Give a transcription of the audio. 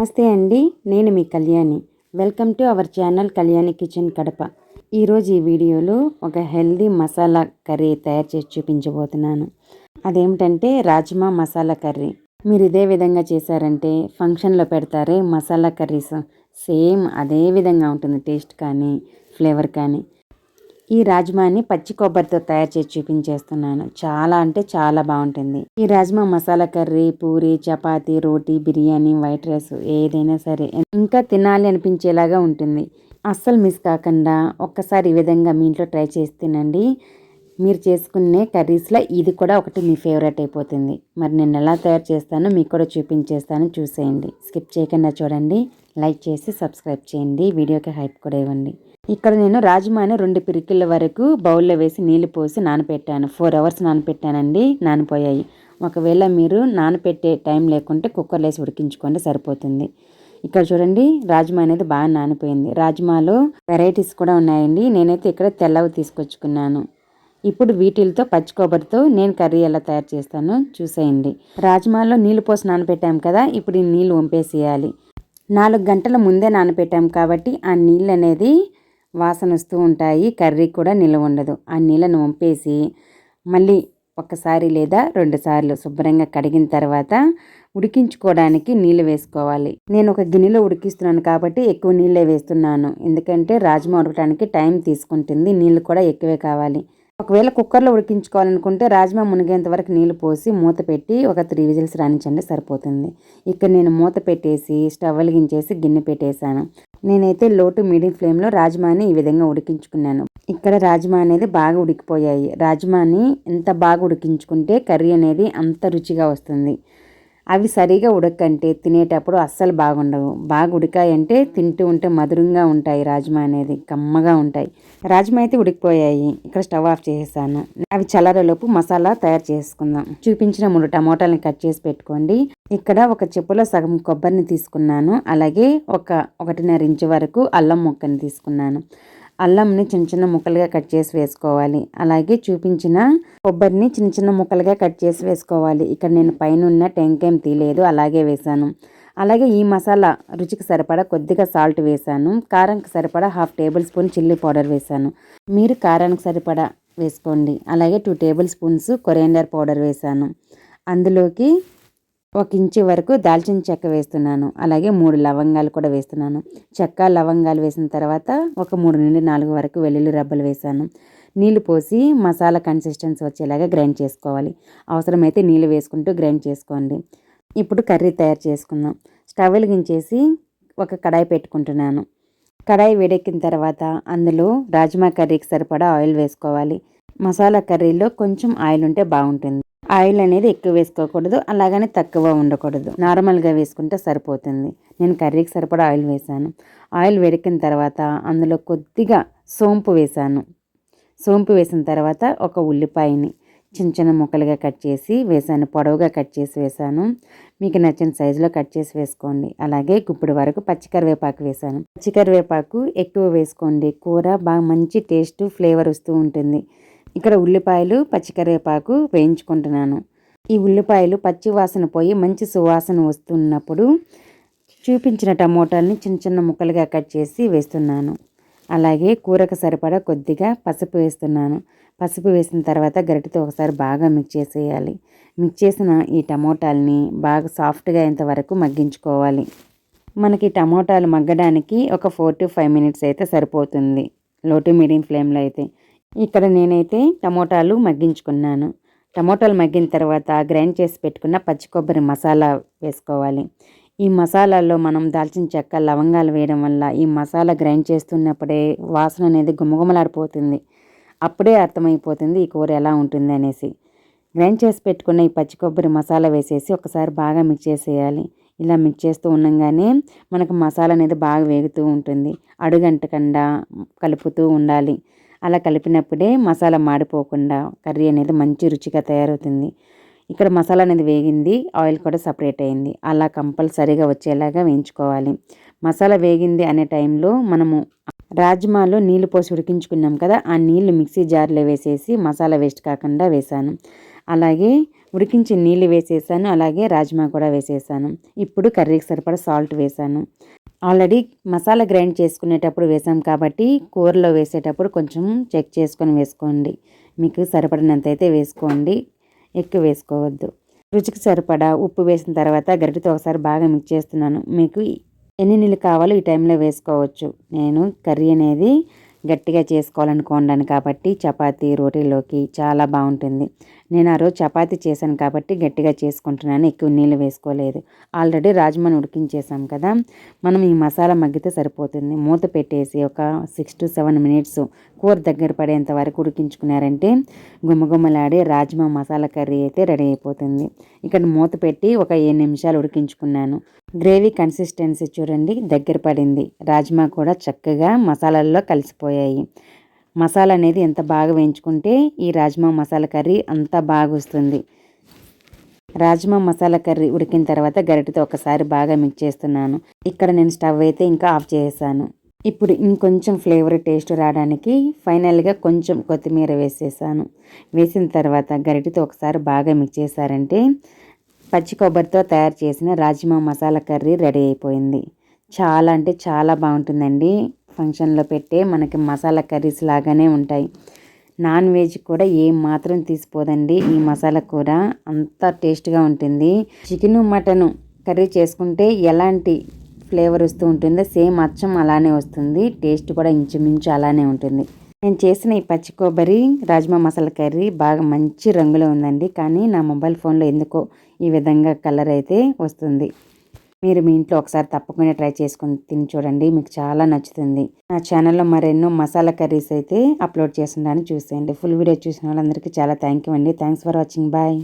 నమస్తే అండి నేను మీ Kalyani. Welcome to our channel Kalyani kitchen Kadapa. ఈరోజు ఈ వీడియోలో ఒక హెల్దీ మసాలా కర్రీ తయారు చేసి చూపించబోతున్నాను. అదేమిటంటే రాజ్మా మసాలా కర్రీ. మీరు ఇదే విధంగా చేశారంటే ఫంక్షన్లో పెడతారే మసాలా కర్రీస్. సేమ్ అదే విధంగా ఉంటుంది టేస్ట్ కానీ ఫ్లేవర్ కానీ. ఈ రాజ్మాని పచ్చి కొబ్బరితో తయారు చేసి చూపించేస్తున్నాను. చాలా అంటే చాలా బాగుంటుంది. ఈ rajma masala curry puri chapati roti biryani white rice ఏదైనా సరే ఇంకా తినాలి అనిపించేలాగా ఉంటుంది. అస్సలు మిస్ కాకుండా ఒక్కసారి ఈ విధంగా మీ ఇంట్లో ట్రై చేసి తినండి. మీరు చేసుకునే కర్రీస్లో ఇది కూడా ఒకటి మీ ఫేవరెట్ అయిపోతుంది. మరి నేను ఎలా తయారు చేస్తానో మీకు కూడా చూపించేస్తాను. చూసేయండి. స్కిప్ చేయకుండా చూడండి. లైక్ చేసి సబ్స్క్రైబ్ చేయండి. వీడియోకి హైప్ కూడా ఇవ్వండి. ఇక్కడ నేను రాజమాని రెండు పిరికిళ్ళ వరకు బౌల్లో వేసి నీళ్ళు పోసి నానపెట్టాను. ఫోర్ అవర్స్ నానపెట్టానండి. నానిపోయాయి. ఒకవేళ మీరు నానపెట్టే టైం లేకుంటే కుక్కర్లో వేసి ఉడికించుకోండి సరిపోతుంది. ఇక్కడ చూడండి రాజ్మా అనేది బాగా నానిపోయింది. రాజ్మాలో వెరైటీస్ కూడా ఉన్నాయండి. నేనైతే ఇక్కడ తెల్లవి తీసుకొచ్చుకున్నాను. ఇప్పుడు వీటిలతో పచ్చి కొబ్బరితో నేను కర్రీ ఎలా తయారు చేస్తానో చూసేయండి. రాజ్మాలో నీళ్ళు పోసి నానపెట్టాం కదా ఇప్పుడు ఈ నీళ్ళు వంపేసేయాలి. నాలుగు గంటల ముందే నానపెట్టాం కాబట్టి ఆ నీళ్ళు అనేది వాసన వస్తూ ఉంటాయి కర్రీ కూడా నిల్వ ఉండదు. ఆ నీళ్ళను వంపేసి మళ్ళీ ఒకసారి లేదా రెండుసార్లు శుభ్రంగా కడిగిన తర్వాత ఉడికించుకోవడానికి నీళ్ళు వేసుకోవాలి. నేను ఒక గిన్నెలో ఉడికిస్తున్నాను కాబట్టి ఎక్కువ నీళ్ళే వేస్తున్నాను. ఎందుకంటే రాజ్మా ఉడకడానికి టైం తీసుకుంటుంది నీళ్ళు కూడా ఎక్కువే కావాలి. ఒకవేళ కుక్కర్లో ఉడికించుకోవాలనుకుంటే రాజ్మా మునిగేంత వరకు నీళ్ళు పోసి మూత పెట్టి ఒక త్రీ విజిల్స్ రాణించండి సరిపోతుంది. ఇక్కడ నేను మూత పెట్టేసి స్టవ్ వెలిగించేసి గిన్నె పెట్టేశాను. నేనైతే లోటు మీడియం ఫ్లేమ్లో రాజ్మాని ఈ విధంగా ఉడికించుకున్నాను. ఇక్కడ రాజ్మా అనేది బాగా ఉడికిపోయాయి. రాజ్మాని ఎంత బాగా ఉడికించుకుంటే కర్రీ అనేది అంత రుచిగా వస్తుంది. అవి సరిగా ఉడకంటే తినేటప్పుడు అస్సలు బాగుండవు. బాగా ఉడికాయంటే తింటూ ఉంటే మధురంగా ఉంటాయి రాజ్మా అనేది కమ్మగా ఉంటాయి. రాజ్మా అయితే ఉడికిపోయాయి. ఇక్కడ స్టవ్ ఆఫ్ చేసేసాను. అవి చల్లరలోపు మసాలా తయారు చేసుకుందాం. చూపించిన మూడు టమోటాలని కట్ చేసి పెట్టుకోండి. ఇక్కడ ఒక చెప్పులో సగం కొబ్బరిని తీసుకున్నాను. అలాగే ఒక ఒకటిన్నర ఇంచు వరకు అల్లం ముక్కని తీసుకున్నాను. అల్లంని చిన్న చిన్న ముక్కలుగా కట్ చేసి వేసుకోవాలి. అలాగే చూపించిన కొబ్బరిని చిన్న చిన్న ముక్కలుగా కట్ చేసి వేసుకోవాలి. ఇక్కడ నేను పైన ఉన్న టెంకాయం తీయలేదు అలాగే వేశాను. అలాగే ఈ మసాలా రుచికి సరిపడా కొద్దిగా సాల్ట్ వేసాను కారంకి సరిపడా half tablespoon chilli powder వేశాను. మీరు కారానికి సరిపడా వేసుకోండి. అలాగే two tablespoons coriander powder వేశాను. అందులోకి ఒక ఇంచు వరకు దాల్చిన చెక్క వేస్తున్నాను. అలాగే మూడు లవంగాలు కూడా వేస్తున్నాను. చెక్క లవంగాలు వేసిన తర్వాత ఒక మూడు నుండి నాలుగు వరకు వెల్లుల్లి రబ్బలు వేసాను నీళ్ళు పోసి మసాలా కన్సిస్టెన్సీ వచ్చేలాగా గ్రైండ్ చేసుకోవాలి. అవసరమైతే నీళ్ళు వేసుకుంటూ గ్రైండ్ చేసుకోండి. ఇప్పుడు కర్రీ తయారు చేసుకుందాం. స్టవ్ వెలిగించేసి ఒక కడాయి పెట్టుకుంటున్నాను. కడాయి వేడెక్కిన తర్వాత అందులో రాజ్మా కర్రీకి సరిపడా ఆయిల్ వేసుకోవాలి. మసాలా కర్రీలో కొంచెం ఆయిల్ ఉంటే బాగుంటుంది. ఆయిల్ అనేది ఎక్కువ వేసుకోకూడదు అలాగని తక్కువ ఉండకూడదు. నార్మల్గా వేసుకుంటే సరిపోతుంది. నేను కర్రీకి సరిపడా ఆయిల్ వేసాను ఆయిల్ వేడికిన తర్వాత అందులో కొద్దిగా సోంపు వేసాను సోంపు వేసిన తర్వాత ఒక ఉల్లిపాయని చిన్న చిన్న ముక్కలుగా కట్ చేసి వేసాను పొడవుగా కట్ చేసి వేసాను మీకు నచ్చిన సైజులో కట్ చేసి వేసుకోండి. అలాగే గుప్పుడు వరకు పచ్చికరివేపాకు వేసాను పచ్చికరివేపాకు ఎక్కువ వేసుకోండి. కూర బాగా మంచి టేస్ట్ ఫ్లేవర్ వస్తూ ఉంటుంది. ఇక్కడ ఉల్లిపాయలు పచ్చికరివేపాకు వేయించుకుంటున్నాను. ఈ ఉల్లిపాయలు పచ్చి వాసన పోయి మంచి సువాసన వస్తున్నప్పుడు చూపించిన టమోటాలని చిన్న చిన్న ముక్కలుగా కట్ చేసి వేస్తున్నాను. అలాగే కూరకు సరిపడా కొద్దిగా పసుపు వేస్తున్నాను. పసుపు వేసిన తర్వాత గరిటతో ఒకసారి బాగా మిక్స్ చేసేయాలి. మిక్స్ చేసిన ఈ టమోటాలని బాగా సాఫ్ట్గా ఇంతవరకు మగ్గించుకోవాలి. మనకి టమోటాలు మగ్గడానికి ఒక ఫోర్ టు ఫైవ్ మినిట్స్ అయితే సరిపోతుంది. లో టు మీడియం ఫ్లేమ్లో అయితే. ఇక్కడ నేనైతే టమోటాలు మగ్గించుకున్నాను. టమోటాలు మగ్గిన తర్వాత గ్రైండ్ చేసి పెట్టుకున్న పచ్చి కొబ్బరి మసాలా వేసుకోవాలి. ఈ మసాలాలో మనం దాల్చిన చెక్క లవంగాలు వేయడం వల్ల ఈ మసాలా గ్రైండ్ చేస్తున్నప్పుడే వాసన అనేది గుమగుమలాడిపోతుంది. అప్పుడే అర్థమైపోతుంది ఈ కూర ఎలా ఉంటుంది అనేసి. గ్రైండ్ చేసి పెట్టుకున్న ఈ పచ్చి కొబ్బరి మసాలా వేసేసి ఒకసారి బాగా మిక్స్ చేసేయాలి. ఇలా మిక్స్ చేస్తూ ఉండగానే మనకు మసాలా అనేది బాగా వేగుతూ ఉంటుంది. అడుగంటకుండా కలుపుతూ ఉండాలి. అలా కలిపినప్పుడే మసాలా మాడిపోకుండా కర్రీ అనేది మంచి రుచిగా తయారవుతుంది. ఇక్కడ మసాలా అనేది వేగింది ఆయిల్ కూడా సపరేట్ అయింది. అలా కంపల్సరీగా వచ్చేలాగా వేయించుకోవాలి. మసాలా వేగింది అనే టైంలో మనము రాజ్మాలో నీళ్ళు పోసి ఉడికించుకున్నాం కదా ఆ నీళ్ళు మిక్సీ జార్లో వేసేసి మసాలా వేస్ట్ కాకుండా వేసాను. అలాగే ఉడికించి నీళ్ళు వేసేసాను అలాగే రాజ్మా కూడా వేసేసాను. ఇప్పుడు కర్రీకి సరిపడా సాల్ట్ వేసాను. ఆల్రెడీ మసాలా గ్రైండ్ చేసుకునేటప్పుడు వేసాం కాబట్టి కూరలో వేసేటప్పుడు కొంచెం చెక్ చేసుకొని వేసుకోండి. మీకు సరిపడినంత అయితే వేసుకోండి. ఎక్కువ వేసుకోవద్దు. రుచికి సరిపడా ఉప్పు వేసిన తర్వాత గరిటితో ఒకసారి బాగా మిక్స్ చేస్తున్నాను. మీకు ఎన్ని నీళ్ళు కావాలో ఈ టైంలో వేసుకోవచ్చు. నేను కర్రీ అనేది గట్టిగా చేసుకోవాలనుకోండాను కాబట్టి చపాతీ రోటీలోకి చాలా బాగుంటుంది. నేను ఆ రోజు చపాతి చేశాను కాబట్టి గట్టిగా చేసుకుంటున్నాను ఎక్కువ నీళ్ళు వేసుకోలేదు. ఆల్రెడీ రాజ్మాను ఉడికించేసాం కదా. మనం ఈ మసాలా మగ్గితే సరిపోతుంది. మూత పెట్టేసి ఒక సిక్స్ టు సెవెన్ మినిట్స్ కూర దగ్గర పడేంత వరకు ఉడికించుకున్నారంటే గుమ్మగుమ్మలాడే రాజ్మా మసాలా కర్రీ అయితే రెడీ అయిపోతుంది. ఇక్కడ మూత పెట్టి ఒక ఏడు నిమిషాలు ఉడికించుకున్నాను. గ్రేవీ కన్సిస్టెన్సీ చూడండి దగ్గర పడింది. రాజ్మా కూడా చక్కగా మసాలాల్లో కలిసిపోయాయి. మసాలా అనేది ఎంత బాగా వేయించుకుంటే ఈ రాజ్మా మసాలా కర్రీ అంత బాగా వస్తుంది. రాజ్మా మసాలా కర్రీ ఉడికిన తర్వాత గరిటతో ఒకసారి బాగా మిక్స్ చేస్తున్నాను. ఇక్కడ నేను స్టవ్ అయితే ఇంకా ఆఫ్ చేసాను ఇప్పుడు ఇంకొంచెం ఫ్లేవర్ టేస్ట్ రావడానికి ఫైనల్గా కొంచెం కొత్తిమీర వేసేసాను. వేసిన తర్వాత గరిటతో ఒకసారి బాగా మిక్స్ చేశారంటే పచ్చి కొబ్బరితో తయారు చేసిన రాజ్మా మసాలా కర్రీ రెడీ అయిపోయింది. చాలా అంటే చాలా బాగుంటుందండి. ఫంక్షన్లో పెట్టే మనకి మసాలా కర్రీస్ లాగానే ఉంటాయి. నాన్ వెజ్ కూడా ఏం మాత్రం తీసిపోదండి. ఈ మసాలా కూర అంత టేస్ట్గా ఉంటుంది. చికెన్ మటను కర్రీ చేసుకుంటే ఎలాంటి ఫ్లేవర్ వస్తూ ఉంటుందో సేమ్ అచ్చం అలానే వస్తుంది. టేస్ట్ కూడా ఇంచుమించు అలానే ఉంటుంది. నేను చేసిన ఈ పచ్చి కొబ్బరి రాజ్మా మసాలా కర్రీ బాగా మంచి రంగులో ఉందండి. కానీ నా మొబైల్ ఫోన్లో ఎందుకో ఈ విధంగా కలర్ అయితే వస్తుంది. మీరు మీ ఇంట్లో ఒకసారి తప్పకుండా ట్రై చేసుకుని తిని చూడండి. మీకు చాలా నచ్చుతుంది. నా ఛానల్లో మరెన్నో మసాలా కర్రీస్ అయితే అప్లోడ్ చేస్తున్నాను. చూసేయండి. ఫుల్ వీడియో చూసిన వాళ్ళందరికీ చాలా థ్యాంక్ యూ అండి. Thanks for watching. బాయ్.